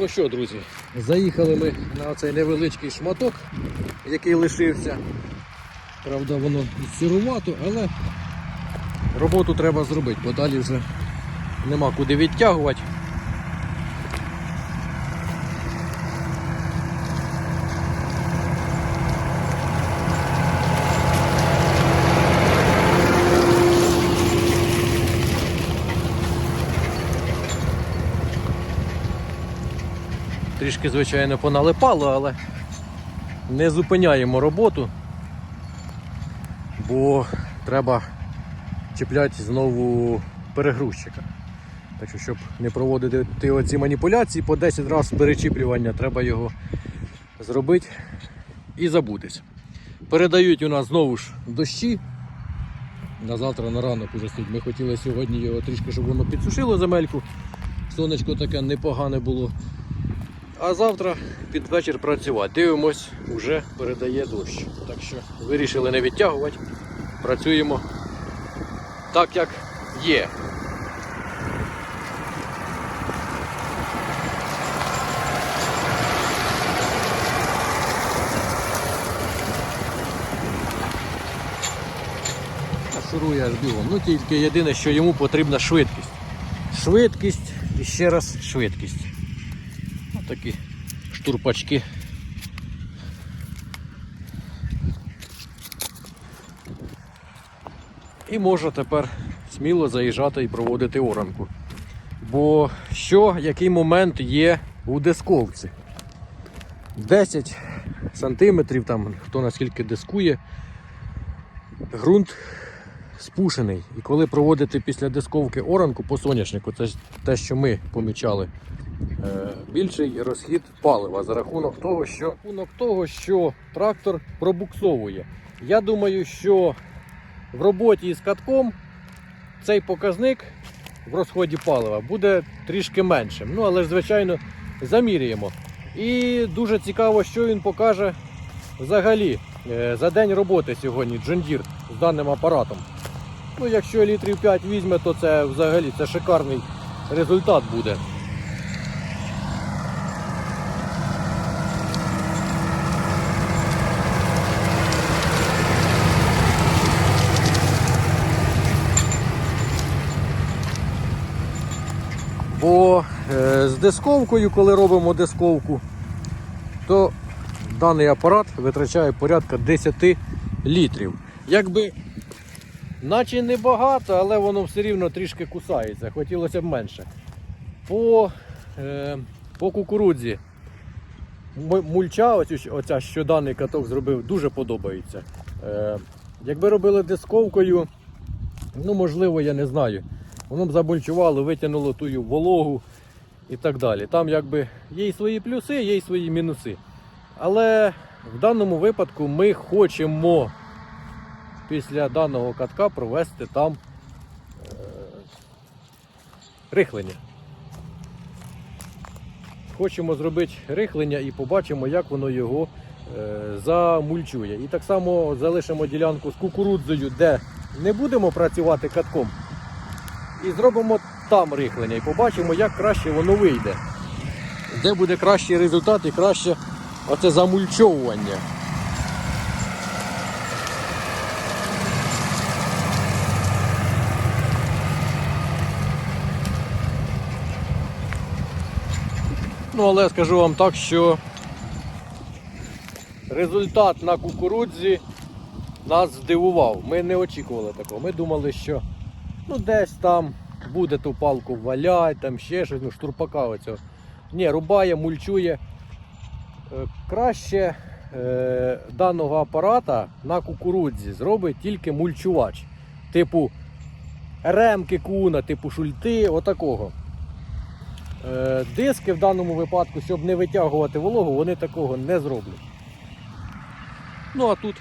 Ну що, друзі, заїхали ми на цей невеличкий шматок, який лишився. Правда, воно сірувато, але роботу треба зробити, бо далі вже нема куди відтягувати. Трішки, звичайно, поналипало, але не зупиняємо роботу, бо треба чіпляти знову перегрузчика. Так що, щоб не проводити оці маніпуляції, по 10 разів перечіплювання треба його зробити і забутись. Передають у нас знову ж дощі. На завтра на ранок уже стоїть. Ми хотіли сьогодні його трішки, щоб воно підсушило земельку. Сонечко таке непогане було. А завтра під вечір працювати. Дивимось, вже передає дощ. Так що вирішили не відтягувати. Працюємо так, як є. Шурує аж бігом. Ну тільки єдине, що йому потрібна швидкість. Швидкість і ще раз швидкість. Такі штурпачки. І можна тепер сміло заїжджати і проводити оранку. Бо що, який момент є у дисковці? 10 сантиметрів, там, хто наскільки дискує, ґрунт спушений. І коли проводити після дисковки оранку по соняшнику, це те, що ми помічали, більший розхід палива за рахунок того, що, за рахунок того, що трактор пробуксовує. Я думаю, що в роботі із катком цей показник в розході палива буде трішки меншим. Ну, але ж, звичайно, заміряємо. І дуже цікаво, що він покаже взагалі е, за день роботи сьогодні Deere з даним апаратом. Ну, якщо літрів 5 візьме, то це взагалі це шикарний результат буде. Бо е, з дисковкою, коли робимо дисковку, то даний апарат витрачає порядка 10 літрів. Якби наче небагато, але воно все рівно трішки кусається, хотілося б менше. По, е, по кукурудзі мульча, оця, що даний каток зробив, дуже подобається. Е, якби робили дисковкою, ну можливо, я не знаю. Воно б замульчувало, витягнуло ту вологу і так далі. Там якби є й свої плюси, є й свої мінуси. Але в даному випадку ми хочемо після даного катка провести там е, рихлення. Хочемо зробити рихлення і побачимо, як воно його е, замульчує. І так само залишимо ділянку з кукурудзою, де не будемо працювати катком. І зробимо там рихлення і побачимо, як краще воно вийде. Де буде кращий результат і краще оце замульчовування. Ну, але скажу вам так, що результат на кукурудзі нас здивував. Ми не очікували такого. Ми думали, що ну, десь там буде ту палку валять, там ще щось, ну, штурпака оцього. Ні, рубає, мульчує. Е, Краще е, даного апарата на кукурудзі зробить тільки мульчувач. Типу ремки куна, типу шульти, отакого. Е, диски в даному випадку, щоб не витягувати вологу, вони такого не зроблять. Ну а тут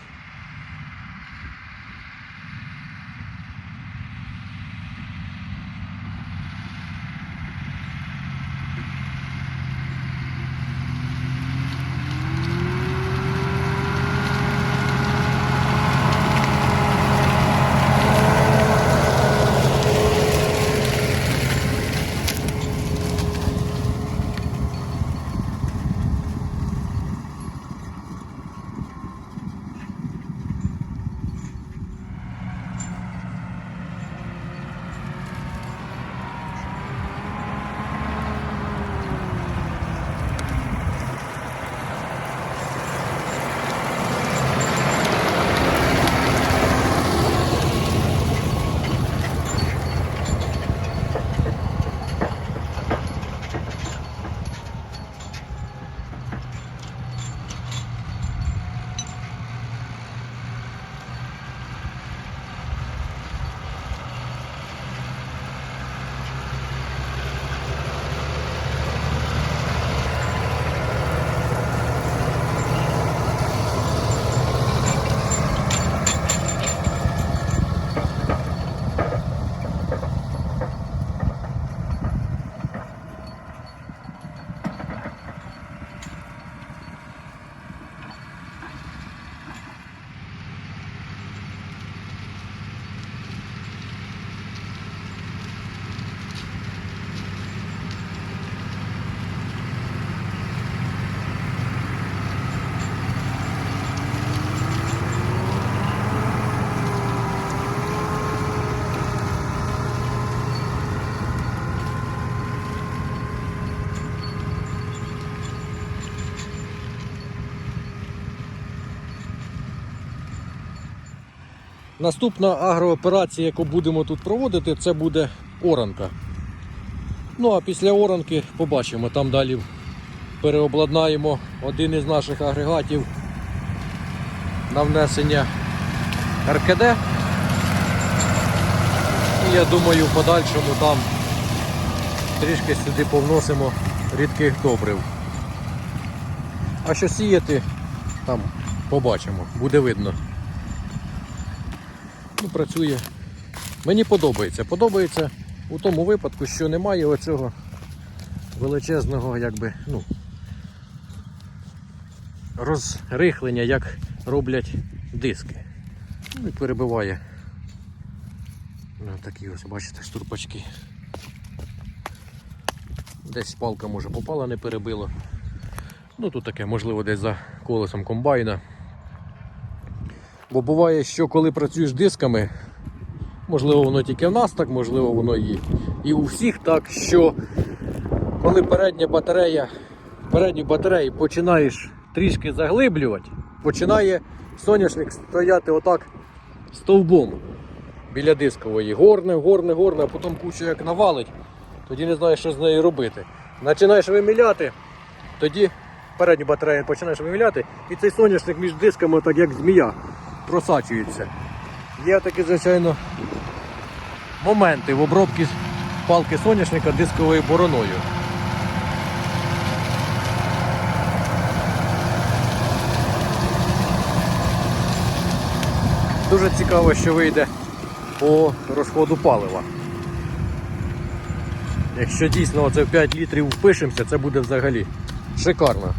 Наступна агрооперація, яку будемо тут проводити, це буде оранка. Ну а після оранки побачимо, там далі переобладнаємо один із наших агрегатів на внесення РКД. І я думаю, в подальшому там трішки сюди повносимо рідких добрив. А що сіяти, там побачимо, буде видно. Ну, працює. Мені подобається. Подобається у тому випадку, що немає оцього величезного, якби, ну, розрихлення, як роблять диски. Ну і перебиває. Ну, такі ось, бачите, штурпачки. Десь палка може попала, не перебило. Ну тут таке, можливо, десь за колесом комбайна. Бо буває, що коли працюєш дисками, можливо, воно тільки в нас так, можливо, воно і, і у всіх так, що коли передня батарея, передню батарею починаєш трішки заглиблювати, починає соняшник стояти отак стовбом біля дискової. Горне, горне, горне, а потім кучу як навалить, тоді не знаєш, що з нею робити. Починаєш виміляти, тоді передню батарею починаєш виміляти, і цей соняшник між дисками, так як змія, просачується. Є такі, звичайно, моменти в обробці палки соняшника дисковою бороною. Дуже цікаво, що вийде по розходу палива. Якщо дійсно оце в 5 літрів впишемося, це буде взагалі шикарно.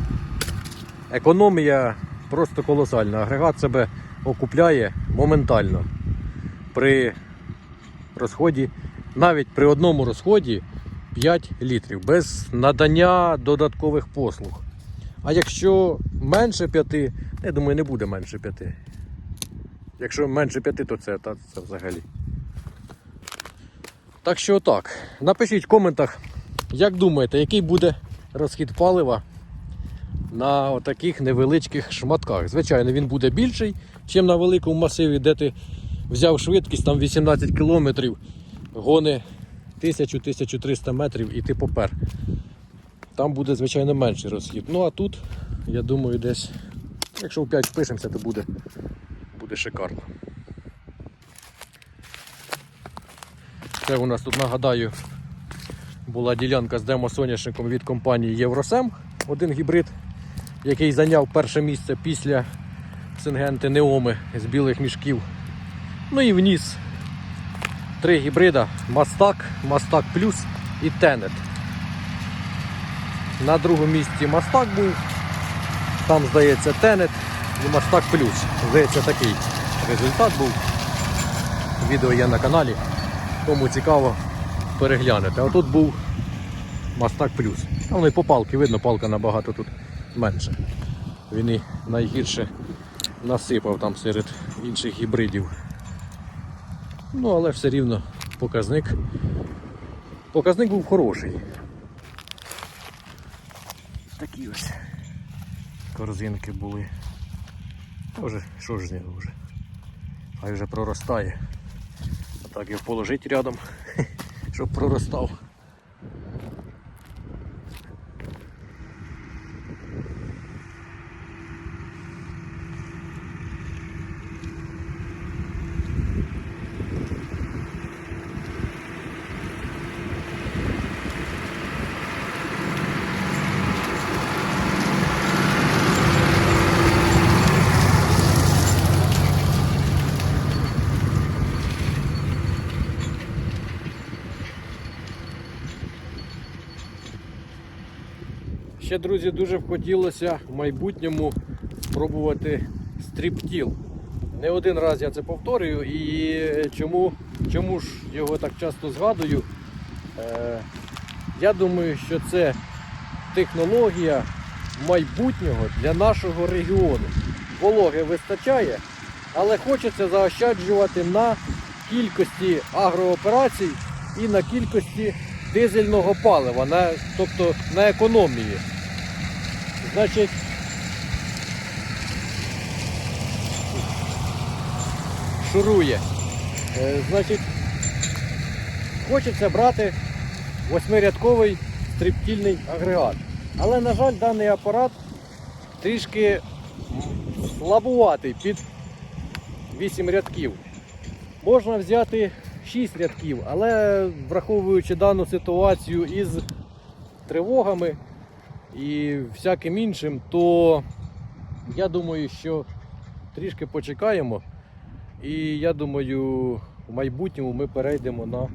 Економія просто колосальна. Агрегат себе окупляє моментально. При розході, навіть при одному розході 5 літрів без надання додаткових послуг. А якщо менше 5, я думаю, не буде менше 5. Якщо менше 5, то це, та, це взагалі. Так що так. Напишіть в коментах, як думаєте, який буде розхід палива на таких невеличких шматках. Звичайно, він буде більший, ніж на великому масиві, де ти взяв швидкість там 18 км, гони 1000-1300 метрів і ти попер. Там буде, звичайно, менший розхід. Ну а тут, я думаю, десь, якщо в 5 впишемося, то буде, буде шикарно. Це у нас тут нагадаю була ділянка з демо-соняшником від компанії Євросем, один гібрид, який зайняв перше місце після Сингенти Неоми з білих мішків. Ну і вніс три гібрида Мастак, Мастак Плюс і Тенет. На другому місці Мастак був, там, здається, Тенет і Мастак Плюс. Здається, такий результат був. Відео є на каналі. Кому цікаво, переглянете. А тут був Мастак Плюс. І по палки видно, палка набагато тут менше. Він і найгірше насипав там серед інших гібридів. Ну, але все рівно показник. Показник був хороший. Такі ось корзинки були. Тоже, що ж з нього вже? Хай вже проростає. А так його положити рядом, щоб проростав. Ще, друзі, дуже б хотілося в майбутньому спробувати стріптіл. Не один раз я це повторюю і чому, чому ж його так часто згадую? Е, я думаю, що це технологія майбутнього для нашого регіону. Вологи вистачає, але хочеться заощаджувати на кількості агрооперацій і на кількості дизельного палива, на, тобто на економії. Значить, шурує. Е, значить, хочеться брати восьмирядковий стрибтільний агрегат. Але, на жаль, даний апарат трішки слабуватий під 8 рядків. Можна взяти 6 рядків, але враховуючи дану ситуацію із тривогами і всяким іншим, то я думаю, що трішки почекаємо. І я думаю, в майбутньому ми перейдемо на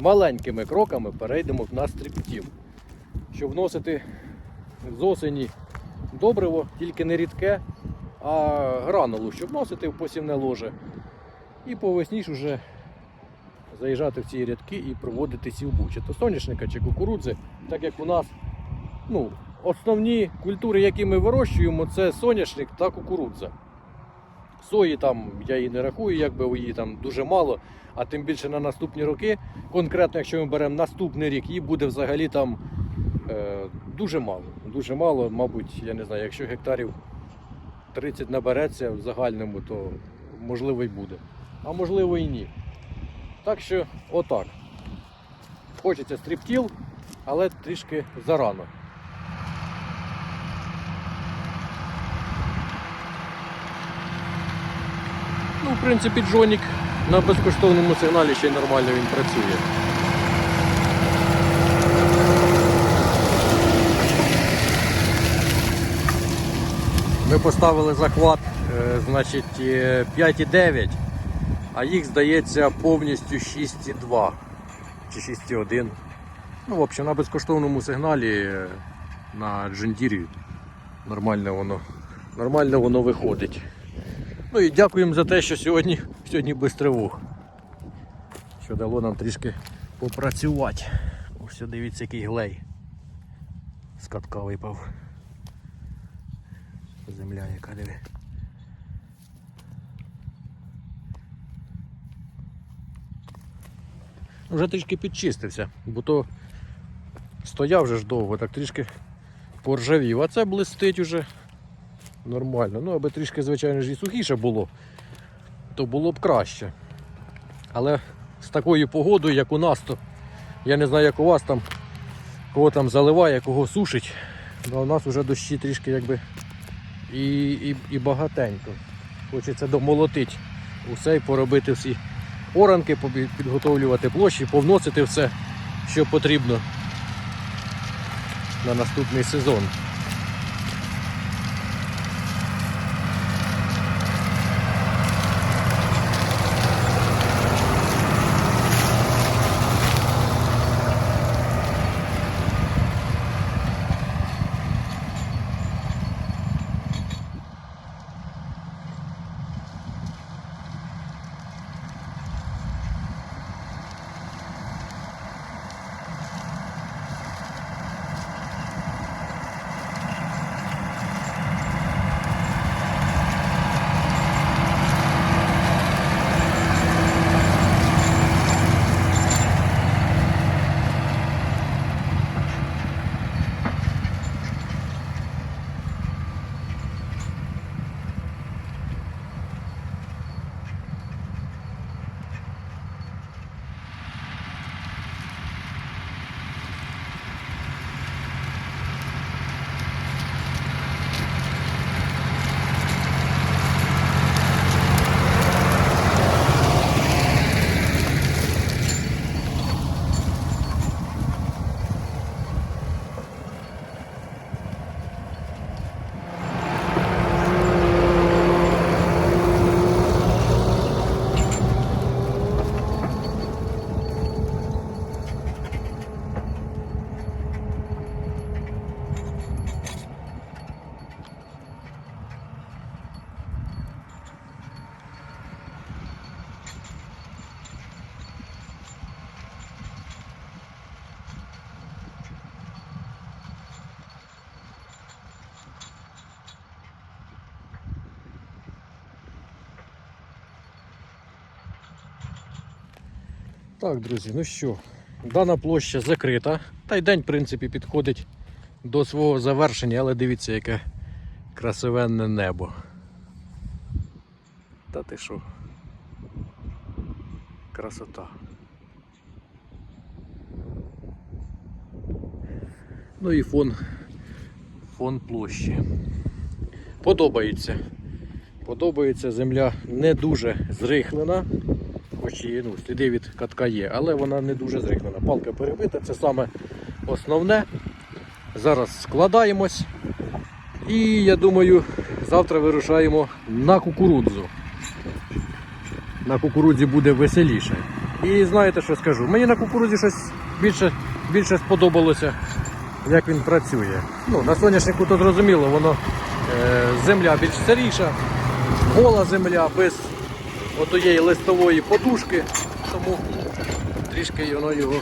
маленькими кроками перейдемо на стрибків. Щоб вносити з осені добриво, тільки не рідке, а гранулу, щоб вносити в посівне ложе. І по весні ж уже заїжджати в ці рядки і проводити сівбу, чи то соняшника, чи кукурудзи, так як у нас ну, основні культури, які ми вирощуємо, це соняшник та кукурудза. Сої там я її не рахую, якби її там дуже мало, а тим більше на наступні роки. Конкретно, якщо ми беремо наступний рік, її буде взагалі там е, дуже мало. Дуже мало, мабуть, я не знаю, якщо гектарів 30 набереться в загальному, то можливо й буде. А можливо і ні. Так що, отак. Хочеться стріптіл, але трішки зарано. В принципі, Джонік на безкоштовному сигналі ще й нормально він працює. Ми поставили захват, е, значить, е, 5,9, а їх здається повністю 6,2 чи 6,1. Ну, в общем, на безкоштовному сигналі е, на джендірі нормально воно, нормально воно виходить. Ну і дякуємо за те, що сьогодні, сьогодні без тривог. Що дало нам трішки попрацювати. Ось дивіться, який глей. З катка випав. Земля яка диви. Вже трішки підчистився, бо то стояв вже ж довго, так трішки поржавів, а це блистить уже нормально. Ну, аби трішки, звичайно ж, і сухіше було, то було б краще. Але з такою погодою, як у нас, то я не знаю, як у вас там, кого там заливає, кого сушить. А у нас вже дощі трішки якби і, і, і багатенько. Хочеться домолотити усе і поробити всі оранки, підготовлювати площі, повносити все, що потрібно на наступний сезон. Так, друзі, ну що, дана площа закрита. Та й день, в принципі, підходить до свого завершення, але дивіться, яке красивенне небо. Та ти що? красота. Ну і фон, фон площі. Подобається. Подобається земля не дуже зрихлена. Хоч і ну, сліди від катка є, але вона не дуже зрихлена. Палка перебита, це саме основне. Зараз складаємось. І я думаю, завтра вирушаємо на кукурудзу. На кукурудзі буде веселіше. І знаєте, що скажу? Мені на кукурудзі щось більше, більше сподобалося, як він працює. Ну, на соняшнику то зрозуміло, воно е, земля більш старіша, гола земля без отоєї листової подушки, тому трішки воно його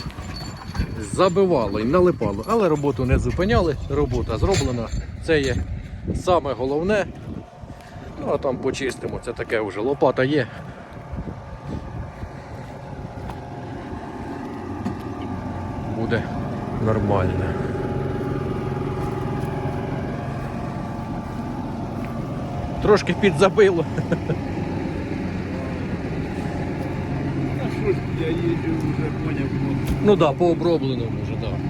забивало і налипало. Але роботу не зупиняли, робота зроблена. Це є саме головне. Ну а там почистимо, це таке вже лопата є. Буде нормально. Трошки підзабило. А що ж, я їжджу вже поняв. Ну так, да, по обробленому вже, так. Да.